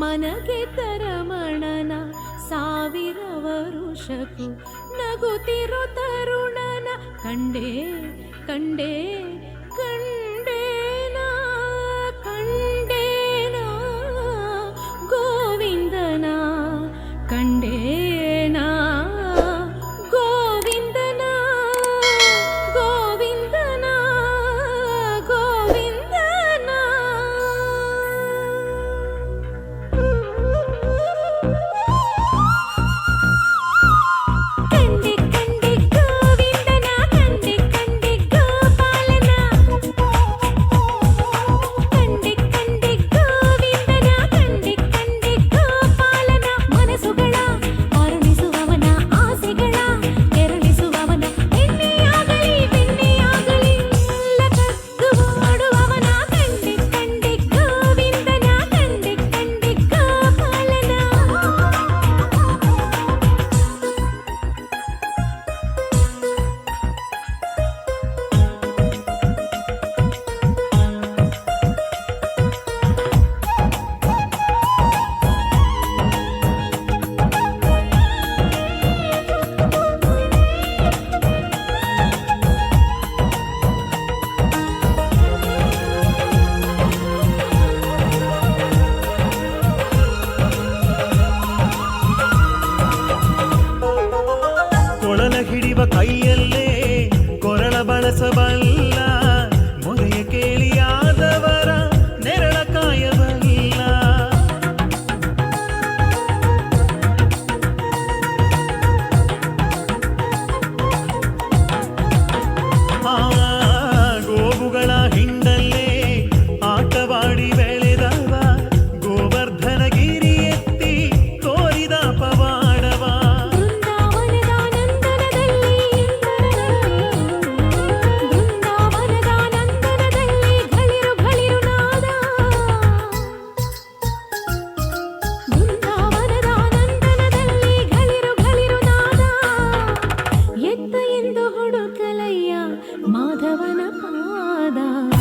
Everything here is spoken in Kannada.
ಮನಗೆ ತರಮಣನ ಸಾವಿರ ವರುಷಕು ನಗುತ್ತಿರು ತರುಣನ ಕಂಡೇ ಕಂಡೇ ரசபல்ல മധവനപാദാ